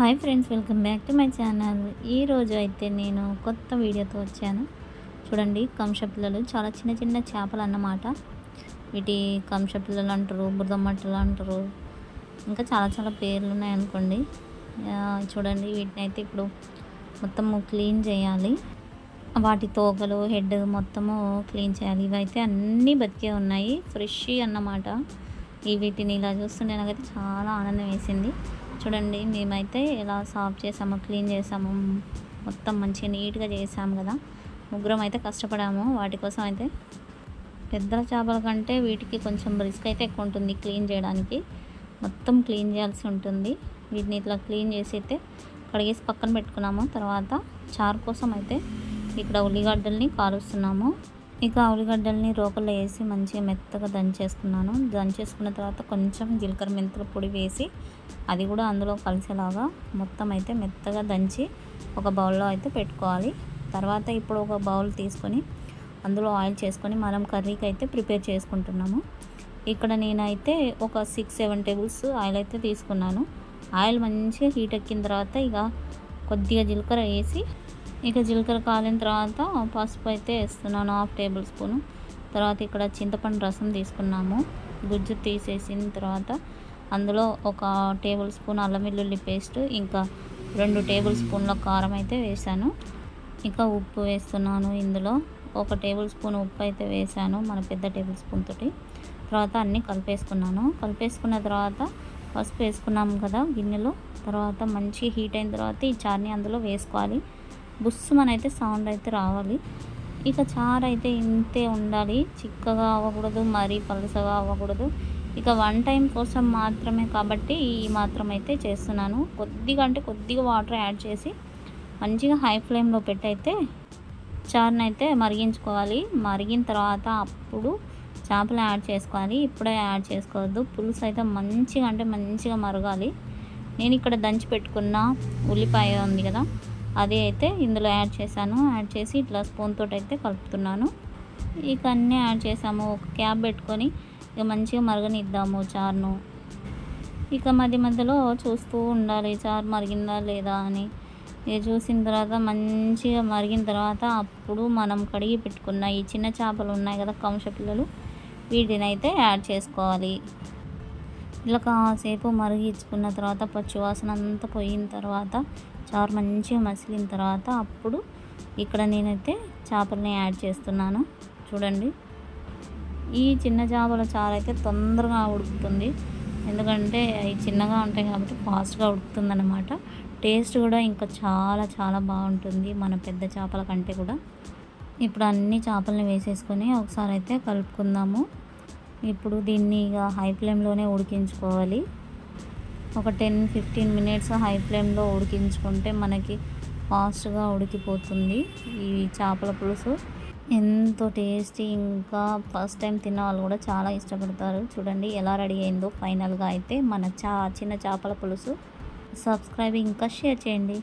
Hi friends welcome back to my channel. ఈరోజు అయితే నేను కొత్త వీడియోతో వచ్చాను. చూడండి కంశ పిల్లలు చాలా చిన్న చిన్న చేపలు అన్నమాట. వీటి కంశ పిల్లలు అంటారు బురదమట్టలు అంటారు. ఇంకా చాలా చాలా పేర్లు ఉన్నాయనుకోండి చూడండి వీటిని అయితే ఇప్పుడు మొత్తము క్లీన్ చేయాలి. వాటి తోకలు హెడ్ మొత్తము క్లీన్ చేయాలి. ఇవైతే అన్నీ బతికే ఉన్నాయి. ఫ్రెష్ అన్నమాట. ఈ వీటిని ఇలా చూస్తుంటే నాకైతే చాలా ఆనందం వేసింది. చూడండి మేమైతే ఇలా సాఫ్ చేసాము క్లీన్ చేసాము మొత్తం మంచిగా నీట్గా చేసాము కదా. ముగ్గురం అయితే కష్టపడాము. వాటి కోసం అయితే పెద్ద చేపల కంటే వీటికి కొంచెం రిస్క్ అయితే ఎక్కువ ఉంటుంది క్లీన్ చేయడానికి. మొత్తం క్లీన్ చేయాల్సి ఉంటుంది. వీటిని ఇట్లా క్లీన్ చేసి అయితే కడిగేసి పక్కన పెట్టుకున్నాము. తర్వాత చారు కోసం అయితే ఇక్కడ ఉల్లిగడ్డల్ని కాలుస్తున్నాము. ఇక ఆ ఉల్లిగడ్డల్ని రోకల్లో వేసి మంచిగా మెత్తగా దంచేసుకున్నాను. దంచేసుకున్న తర్వాత కొంచెం జీలకర్ర మెంతుల పొడి వేసి అది కూడా అందులో కలిసేలాగా మొత్తం అయితే మెత్తగా దంచి ఒక బౌల్లో అయితే పెట్టుకోవాలి. తర్వాత ఇప్పుడు ఒక బౌల్ తీసుకొని అందులో ఆయిల్ చేసుకొని మనం కర్రీకి అయితే ప్రిపేర్ చేసుకుంటున్నాము. ఇక్కడ నేనైతే ఒక సిక్స్ సెవెన్ టేబుల్స్ ఆయిల్ అయితే తీసుకున్నాను. ఆయిల్ మంచిగా హీట్ ఎక్కిన తర్వాత ఇక కొద్దిగా జీలకర్ర వేసి ఇక జీలకర్ర కాలిన తర్వాత పసుపు అయితే వేస్తున్నాను హాఫ్ టేబుల్ స్పూను తర్వాత ఇక్కడ చింతపండు రసం తీసుకున్నాము. గుజ్జు తీసేసిన తర్వాత అందులో ఒక టేబుల్ స్పూన్ అల్లం వెల్లుల్లి పేస్ట్ ఇంకా రెండు టేబుల్ స్పూన్ల కారం అయితే వేసాను ఇంకా ఉప్పు వేస్తున్నాను ఇందులో. ఒక టేబుల్ స్పూన్ ఉప్పు అయితే వేసాను మన పెద్ద టేబుల్ స్పూన్ తోటి. తర్వాత అన్నీ కలిపేసుకున్నాను. కలిపేసుకున్న తర్వాత పసుపు వేసుకున్నాము కదా గిన్నెలో. తర్వాత మంచి హీట్ అయిన తర్వాత ఈ చార్ని అందులో వేసుకోవాలి. బుస్సుమనైతే సౌండ్ అయితే రావాలి. ఇక చారు అయితే ఇంతే ఉండాలి. చిక్కగా అవ్వకూడదు మరీ పలుసగా అవ్వకూడదు. ఇక వన్ టైం కోసం మాత్రమే కాబట్టి ఈ మాత్రం అయితే చేస్తున్నాను. కొద్దిగా అంటే కొద్దిగా వాటర్ యాడ్ చేసి మంచిగా హై ఫ్లేమ్లో పెట్టయితే చారుని అయితే మరిగించుకోవాలి. మరిగిన తర్వాత అప్పుడు చేపలు యాడ్ చేసుకోవాలి. ఇప్పుడే యాడ్ చేసుకోవద్దు. పులుసు అయితే మంచిగా అంటే మంచిగా మరగాలి. నేను ఇక్కడ దంచి పెట్టుకున్న ఉల్లిపాయ ఉంది కదా అది అయితే ఇందులో యాడ్ చేశాను. యాడ్ చేసి ఇట్లా స్పూన్ తోటి అయితే కలుపుతున్నాను. ఇక అన్నీ యాడ్ చేసాము ఒక క్యాప్ పెట్టుకొని ఇక మంచిగా మరగనిద్దాము చారును. ఇక మధ్య మధ్యలో చూస్తూ ఉండాలి చారు మరిగిందా లేదా అని. ఇక చూసిన తర్వాత మంచిగా మరిగిన తర్వాత అప్పుడు మనం కడిగి పెట్టుకున్న ఈ చిన్న చేపలు ఉన్నాయి కదా కంశ పిల్లలు వీటిని అయితే యాడ్ చేసుకోవాలి. ఇలా కాసేపు మరిగించుకున్న తర్వాత పచ్చివాసన అంతా పోయిన తర్వాత చారు మంచిగా మసిలిన తర్వాత అప్పుడు ఇక్కడ నేనైతే చేపలని యాడ్ చేస్తున్నాను. చూడండి. ఈ చిన్న చేపల చారు అయితే తొందరగా ఉడుకుతుంది. ఎందుకంటే అవి చిన్నగా ఉంటాయి కాబట్టి ఫాస్ట్గా ఉడుకుతుంది అనమాట టేస్ట్ కూడా ఇంకా చాలా చాలా బాగుంటుంది మన పెద్ద చేపల కంటే కూడా. ఇప్పుడు అన్ని చేపలని వేసేసుకొని ఒకసారి అయితే కలుపుకుందాము. ఇప్పుడు దీన్ని ఇక హై ఫ్లేమ్లోనే ఉడికించుకోవాలి. ఒక టెన్ ఫిఫ్టీన్ మినిట్స్ హై ఫ్లేమ్లో ఉడికించుకుంటే మనకి ఫాస్ట్గా ఉడికిపోతుంది ఈ చేపల పులుసు. ఎంతో టేస్టీ ఇంకా ఫస్ట్ టైం తిన్న వాళ్ళు కూడా చాలా ఇష్టపడతారు. చూడండి ఎలా రెడీ అయిందో ఫైనల్గా అయితే మన చా చిన్న చేపల పులుసు. సబ్స్క్రైబ్ ఇంకా షేర్ చేయండి.